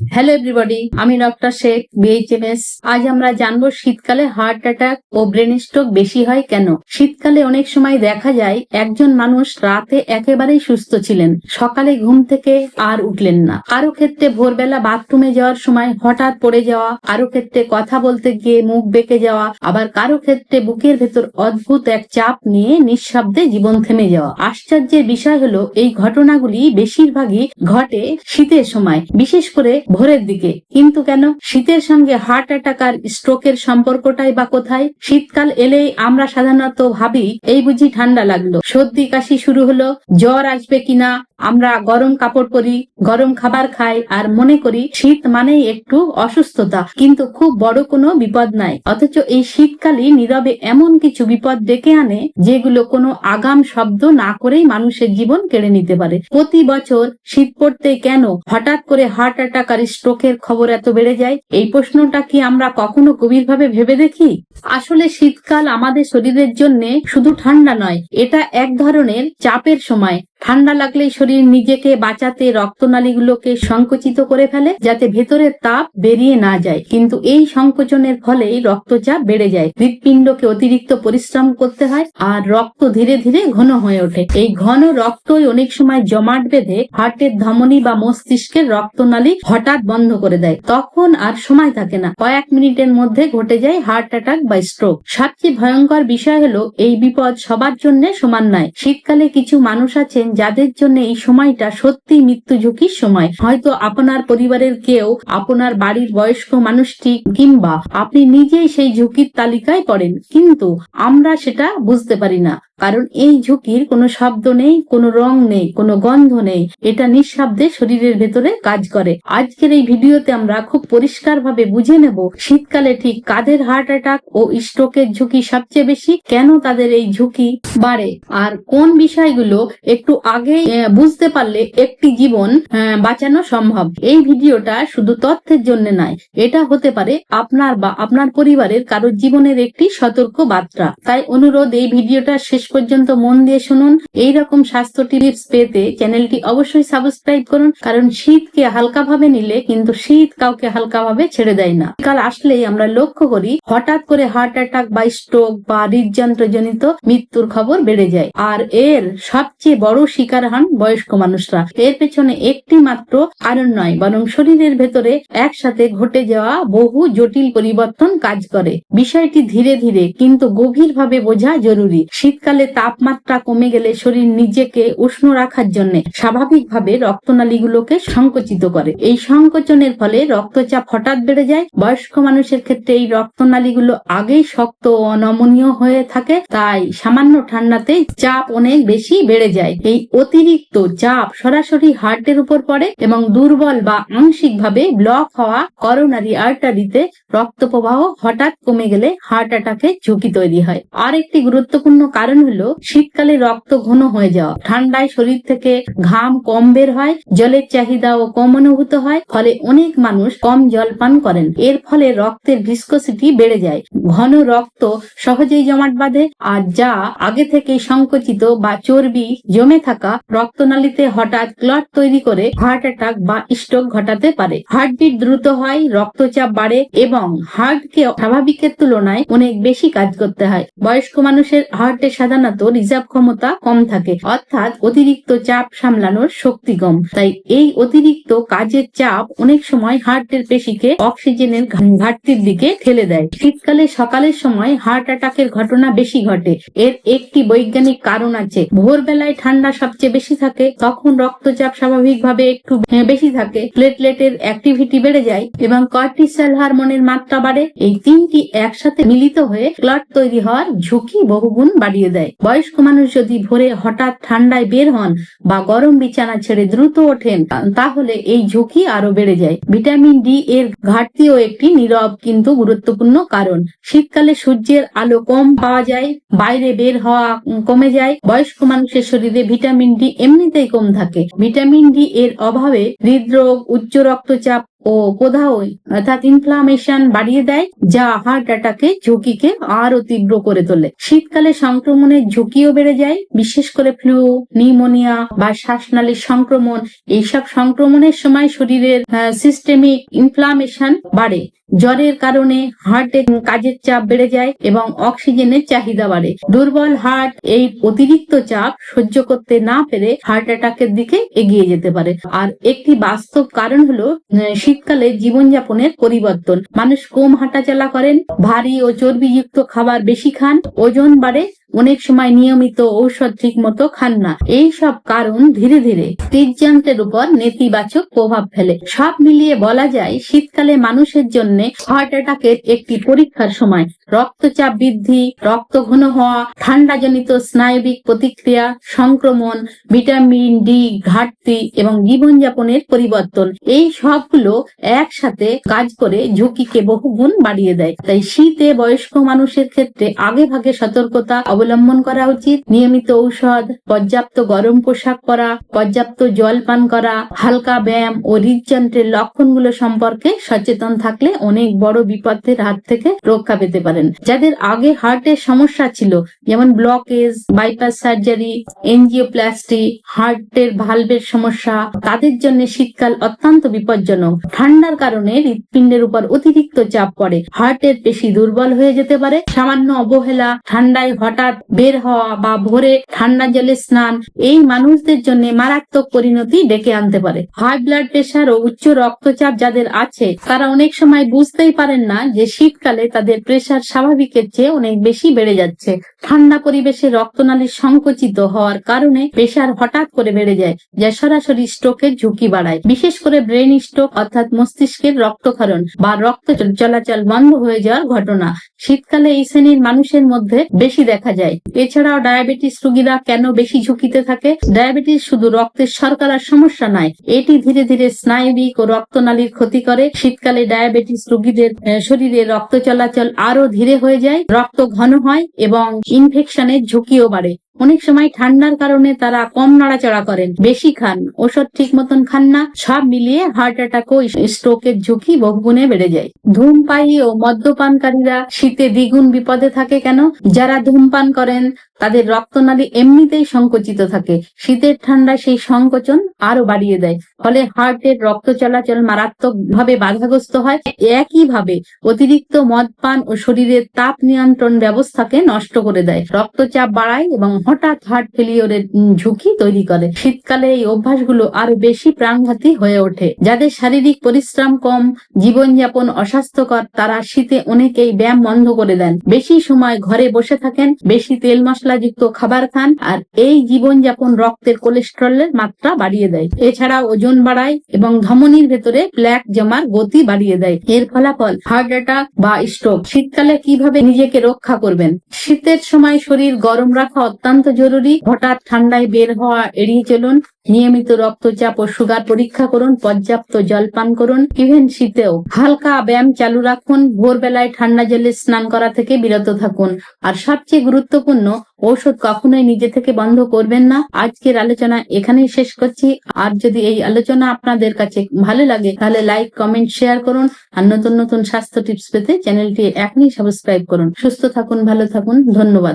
Hello everybody আমি doctor Sheikh BHMS আজ আমরা জানব শীতকালে হার্ট অ্যাটাক ও ব্রেন স্ট্রোক বেশি হয় কেন? শীতকালে অনেক সময় দেখা যায় একজন মানুষ রাতে একেবারেই সুস্থ ছিলেন। সকালে ঘুম থেকে আর উঠলেন না। কারও ক্ষেত্রে ভোরবেলা বাথরুমে যাওয়ার সময় হঠাৎ পড়ে যাওয়া, কারও ক্ষেত্রে কথা বলতে গিয়ে মুখ বেঁকে যাওয়া, আবার কারও ক্ষেত্রে বুকের ভেতর অদ্ভুত এক চাপ নিয়ে নিঃশব্দে জীবন থেমে যাওয়া। আশ্চর্যের বিষয় হলো, এই ঘটনাগুলি বেশিরভাগই ঘটে শীতের সময়। বিশেষ করে ভোরের দিকে। কিন্তু কেন? শীতের সঙ্গে হার্ট অ্যাটাক আর স্ট্রোকের সম্পর্কটাই বা কোথায়? শীতকাল এলেই আমরা সাধারণত ভাবি, এই বুঝি ঠান্ডা লাগল। সর্দি, কাশি শুরু হলো। জ্বর আসবে কিনা? আমরা গরম কাপড় পরি, গরম খাবার খাই আর মনে করি শীত মানেই একটু অসুস্থতা। কিন্তু খুব বড় কোনো বিপদ নাই। অথচ এই শীতকালই নীরবে এমন কিছু বিপদ ডেকে আনে, যেগুলো কোনো আগাম শব্দ না করেই মানুষের জীবন কেড়ে নিতে পারে। প্রতি বছর শীত পড়তে কেন হঠাৎ করে হার্ট অ্যাটাক আর স্ট্রোকের খবর এত বেড়ে যায়, এই প্রশ্নটা কি আমরা কখনো গভীরভাবে ভেবে দেখি? আসলে শীতকাল আমাদের শরীরের জন্য শুধু ঠান্ডা নয়, এটা এক ধরনের চাপের সময়। ঠান্ডা লাগলেই শরীর নিজেকে বাঁচাতে রক্তনালীগুলোকে সংকুচিত করে ফেলে, যাতে ভেতরের তাপ বেরিয়ে না যায়। কিন্তু এই সংকোচনের ফলেই রক্তচাপ বেড়ে যায়। হৃৎপিণ্ডকে অতিরিক্ত পরিশ্রম করতে হয় আর রক্ত ধীরে ধীরে ঘন হয়ে ওঠে। এই ঘন রক্তই অনেক সময় জমাট বেঁধে হার্টের ধমনী বা মস্তিষ্কের রক্তনালী হঠাৎ বন্ধ করে দেয়। তখন আর সময় থাকে না। কয়েক মিনিটের মধ্যে ঘটে যায় হার্ট অ্যাটাক বা স্ট্রোক। সবচেয়ে ভয়ঙ্কর বিষয় হলো, এই বিপদ সবার জন্য সমান নয়। শীতকালে কিছু মানুষ আছেন যাদের জন্য এই সময়টা সত্যি মৃত্যু ঝুঁকির সময়। হয়তো আপনার পরিবারের কেউ, আপনার বাড়ির বয়স্ক মানুষটি কিংবা আপনি নিজেই সেই ঝুঁকির তালিকায় পড়েন, কিন্তু আমরা সেটা বুঝতে পারি না। কারণ এই ঝুঁকির কোনো শব্দ নেই, কোনো রং নেই, কোনো গন্ধ নেই। এটা নিঃশব্দে শরীরের ভেতরে কাজ করে। আজকের এই ভিডিওতে আমরা খুব পরিষ্কারভাবে বুঝে নেব শীতকালে ঠিক কাদের হার্ট অ্যাটাক ও স্ট্রোকের ঝুঁকি সবচেয়ে বেশি, কেন তাদের এই ঝুঁকি বাড়ে, আর কোন বিষয়গুলো একটু আগে বুঝতে পারলে একটি জীবন বাঁচানো সম্ভব। এই ভিডিওটা শুধু তথ্যের জন্য নয়, এটা হতে পারে আপনার বা আপনার পরিবারের কারোর জীবনের একটি সতর্ক বার্তা। তাই অনুরোধ, এই ভিডিওটা শেষ পর্যন্ত মন দিয়ে শুনুন। এই রকম স্বাস্থ্য টিপস পেতে চ্যানেলটি অবশ্যই সাবস্ক্রাইব করুন, কারণ শীতকে হালকাভাবে নিলে কিন্তু শীত কাউকে হালকাভাবে ছেড়ে দেয় না। কাল আসলেই আমরা লক্ষ্য করি, হঠাৎ করে হার্ট অ্যাটাক বা স্ট্রোক বা হৃদযন্ত্রজনিত মৃত্যুর খবর বেড়ে যায়। আর এর সবচেয়ে বড় শিকার হন বয়স্ক মানুষরা। এর পেছনে একটি মাত্র কারণ নয়, বরং শরীরের ভেতরে একসাথে ঘটে যাওয়া বহু জটিল পরিবর্তন কাজ করে। বিষয়টি ধীরে ধীরে কিন্তু গভীরভাবে বোঝা জরুরি। শীতকালে তাপমাত্রা কমে গেলে শরীর নিজেকে উষ্ণ রাখার জন্য স্বাভাবিকভাবে রক্তনালীগুলোকে সংকুচিত করে। এই সংকোচনের ফলে রক্তচাপ হঠাৎ বেড়ে যায়। বয়স্ক মানুষের ক্ষেত্রে এই রক্তনালীগুলো আগেই শক্ত ও অনমনীয় হয়ে থাকে, তাই সামান্য ঠান্ডাতে চাপ অনেক বেশি বেড়ে যায়। এই অতিরিক্ত চাপ সরাসরি হার্টের উপর পড়ে এবং দুর্বল বা আংশিকভাবে ব্লক হওয়া করোনারি আর্টারিতে রক্ত প্রবাহ হঠাৎ কমে গেলে হার্ট অ্যাটাকের ঝুঁকি তৈরি হয়। আর একটি গুরুত্বপূর্ণ কারণ হলো, শীতকালে রক্ত ঘন হয়ে যাওয়া। ঠান্ডায় শরীর থেকে ঘাম কম বের হয়, জলের চাহিদাও কম অনুভূত হয়, ফলে অনেক মানুষ কম জল পান করেন। এর ফলে রক্তের ভিসকোসিটি বেড়ে যায়। ঘন রক্ত সহজেই জমাট বাঁধে, আর যা আগে থেকে সংকুচিত বা চর্বি জমে থাকা রক্তনালীতে হঠাৎ ক্লট তৈরি করে হার্ট অ্যাটাক বা স্ট্রোক ঘটাতে পারে। হার্টবিট দ্রুত হয়, রক্তচাপ বাড়ে এবং হার্টকে স্বাভাবিকের তুলনায় অনেক বেশি কাজ করতে হয়। বয়স্ক মানুষের হার্টে সাধারণত রিজার্ভ ক্ষমতা কম থাকে, অর্থাৎ অতিরিক্ত চাপ সামলানোর শক্তি কম। তাই এই অতিরিক্ত কাজের চাপ অনেক সময় হার্টের পেশিকে অক্সিজেনের ঘাটতির দিকে ঠেলে দেয়। শীতকালে সকালের সময় হার্ট অ্যাটাকের ঘটনা বেশি ঘটে। এর একটি বৈজ্ঞানিক কারণ আছে। ভোরবেলায় ঠান্ডা সবচেয়ে বেশি থাকে, তখন রক্তচাপ স্বাভাবিকভাবে একটু বেশি থাকে। প্লেটলেটের অ্যাক্টিভিটি বেড়ে যায় এবং কর্টিসল হরমোনের মাত্রা বাড়ে। এই তিনটি একসাথে মিলিত হয়ে ক্লট তৈরি হওয়ার ঝুঁকি বহুগুণ বাড়িয়ে দেয়। বয়স্ক মানুষ যদি ভোরে হঠাৎ ঠান্ডায় বের হন বা গরম বিছানা ছেড়ে দ্রুত ওঠেন, তাহলে এই ঝুঁকি আরও বেড়ে যায়। ভিটামিন ডি এর ঘাটতিও একটি নীরব কিন্তু গুরুত্বপূর্ণ কারণ। শীতকালে সূর্যের আলো কম পাওয়া যায়, বাইরে বের হওয়া কমে যায়। বয়স্ক মানুষের শরীরে ভিটামিন ডি এমনিতেই কম থাকে। ভিটামিন ডি এর অভাবে হৃদরোগ, উচ্চ রক্তচাপ ও কোথাও অর্থাৎ ইনফ্লামেশন বাড়িয়ে দেয়, যা হার্ট অ্যাটাকে ঝুঁকিকে আরও তীব্র করে তোলে। শীতকালে সংক্রমণের ঝুঁকিও বেড়ে যায়, বিশেষ করে ফ্লু নিউমোনিয়া বা শ্বাসনালীর সংক্রমণ। এইসব সংক্রমণের সময় শরীরের সিস্টেমিক ইনফ্লামেশন বাড়ে। জ্বরের কারণে হার্টে কাজের চাপ বেড়ে যায় এবং অক্সিজেনের চাহিদা বাড়ে। দুর্বল হার্ট এই অতিরিক্ত চাপ সহ্য করতে না পেরে হার্ট অ্যাটাকের দিকে এগিয়ে যেতে পারে। আর একটি বাস্তব কারণ হলো শীতকালে জীবনযাপনের পরিবর্তন। মানুষ কম হাঁটা হাঁটাচলা করেন, ভারী ও চর্বিযুক্ত খাবার বেশি খান, ওজন বাড়ে অনেক সময় নিয়মিত ঔষধ ঠিক মতো খান না। এই সব কারণ ধীরে ধীরে হৃদযন্ত্রের উপর নেতিবাচক প্রভাব ফেলে। সব মিলিয়ে বলা যায়, শীতকালে মানুষের জন্য হার্ট অ্যাটাকের একটি পরীক্ষার সময়। রক্তচাপ বৃদ্ধি, রক্ত ঘন হওয়া, ঠান্ডাজনিত স্নায়বিক প্রতিক্রিয়া, সংক্রমণ, ভিটামিন ডি, ঘাটতি এবং জীবনযাপনের পরিবর্তন। এই সবগুলো একসাথে কাজ করে ঝুঁকিকে বহুগুণ বাড়িয়ে দেয়। তাই শীতে বয়স্ক মানুষের ক্ষেত্রে আগে ভাগে সতর্কতা অবলম্বন করা উচিত। নিয়মিত ঔষধ, পর্যাপ্ত গরম পোশাক পরা, পর্যাপ্ত জল পান করা, হালকা ব্যায়াম ও হৃদযন্ত্রের লক্ষণগুলো সম্পর্কে সচেতন থাকলে অনেক বড় বিপদের হাত থেকে রক্ষা পেতে পারেন। যাদের আগে হার্টের সমস্যা ছিল, যেমন ব্লকেজ বাইপাস সার্জারি এনজিওপ্লাস্টি হার্টের ভালভের সমস্যা, তাদের জন্য শীতকাল অত্যন্ত বিপজ্জনক। ঠান্ডার কারণে হৃৎপিণ্ডের উপর অতিরিক্ত চাপ পড়ে। হার্টের পেশি দুর্বল হয়ে যেতে পারে। সামান্য অবহেলা, ঠান্ডায় হঠাৎ বের হওয়া বা ভোরে ঠান্ডা জলে স্নান, এই মানুষদের জন্য মারাত্মক পরিণতি ডেকে আনতে পারে। হাই ব্লাড প্রেশার ও উচ্চ রক্তচাপ যাদের আছে, তারা অনেক সময় বুঝতেই পারেন না যে শীতকালে তাদের প্রেশার স্বাভাবিকের চেয়ে অনেক বেশি বেড়ে যাচ্ছে। ঠান্ডা পরিবেশে রক্তনালী সংকুচিত হওয়ার কারণে প্রেশার হঠাৎ করে বেড়ে যায়, যা সরাসরি স্ট্রোকের ঝুঁকি বাড়ায়। বিশেষ করে ব্রেন স্ট্রোক অর্থাৎ মস্তিষ্কের রক্তক্ষরণ বা রক্ত চলাচল বন্ধ হয়ে যাওয়ার ঘটনা শীতকালে এই শ্রেণির মানুষের মধ্যে বেশি দেখা যায়। এছাড়াও ডায়াবেটিস রোগীরা কেন বেশি ঝুঁকিতে থাকে? ডায়াবেটিস শুধু রক্তের শর্করার সমস্যা নয়, এটি ধীরে ধীরে স্নায়বিক ও রক্তনালীর ক্ষতি করে। শীতকালে ডায়াবেটিস রোগীদের শরীরে রক্ত চলাচল আরও ধীরে হয়ে যায়, রক্ত ঘন হয় এবং ইনফেকশনের ঝুঁকিও বাড়ে। অনেক সময় ঠান্ডার কারণে তারা কম নাড়াচাড়া করেন, বেশি খান, ওষুধ ঠিক মতন খান না, সব মিলিয়ে হার্ট অ্যাটাক ও স্ট্রোকের ঝুঁকি বহুগুণে বেড়ে যায়। ধূমপায়ী ও মদ্যপানকারীরা শীতে দ্বিগুণ বিপদে থাকে কেন? যারা ধূমপান করেন, তাদের রক্তনালী এমনিতেই সংকুচিত থাকে। শীতের ঠান্ডা সেই সংকোচন আরও বাড়িয়ে দেয়। ফলে হার্টের রক্ত চলাচল মারাত্মক ভাবে বাধাগ্রস্ত হয়। একইভাবে অতিরিক্ত মদ পান ও শরীরের তাপ নিয়ন্ত্রণ ব্যবস্থাকে নষ্ট করে দেয়। রক্তচাপ বাড়ায় এবং হঠাৎ হার্ট ফেলিওরের ঝুঁকি তৈরি করে। শীতকালে এই অভ্যাসগুলো আরও বেশি প্রাণঘাতী হয়ে ওঠে। যাদের শারীরিক পরিশ্রম কম, জীবনযাপন অস্বাস্থ্যকর, তারা শীতে অনেকেই ব্যায়াম বন্ধ করে দেন। বেশি সময় ঘরে বসে থাকেন, বেশি তেল মশলাযুক্ত খাবার খান, আর এই জীবনযাপন রক্তের কোলেস্ট্রলের মাত্রা বাড়িয়ে দেয়। এছাড়া ওজন বাড়ায় এবং ধমনীর ভেতরে প্ল্যাক জমার গতি বাড়িয়ে দেয়। এর ফলাফল হার্ট অ্যাটাক বা স্ট্রোক। শীতকালে কীভাবে নিজেকে রক্ষা করবেন? শীতের সময় শরীর গরম রাখা অত্যন্ত জরুরি। হঠাৎ ঠান্ডায় বের হওয়া, এড়িয়ে চলুন। নিয়মিত রক্তচাপ ও সুগার পরীক্ষা করুন, পর্যাপ্ত জল পান করুন, ইভেন শীতেও। হালকা ব্যায়াম চালু রাখুন, ভোরবেলায় ঠান্ডা জলে স্নান করা থেকে বিরত থাকুন। আর সবচেয়ে গুরুত্বপূর্ণ, ঔষধ কখনোই নিজে থেকে বন্ধ করবেন না। আজকের আলোচনা এখানেই শেষ করছি। আর যদি এই আলোচনা আপনাদের কাছে ভালো লাগে, তাহলে লাইক, কমেন্ট, শেয়ার করুন। আর নতুন নতুন স্বাস্থ্য টিপস পেতে চ্যানেলটি এখনই সাবস্ক্রাইব করুন। সুস্থ থাকুন, ভালো থাকুন, ধন্যবাদ।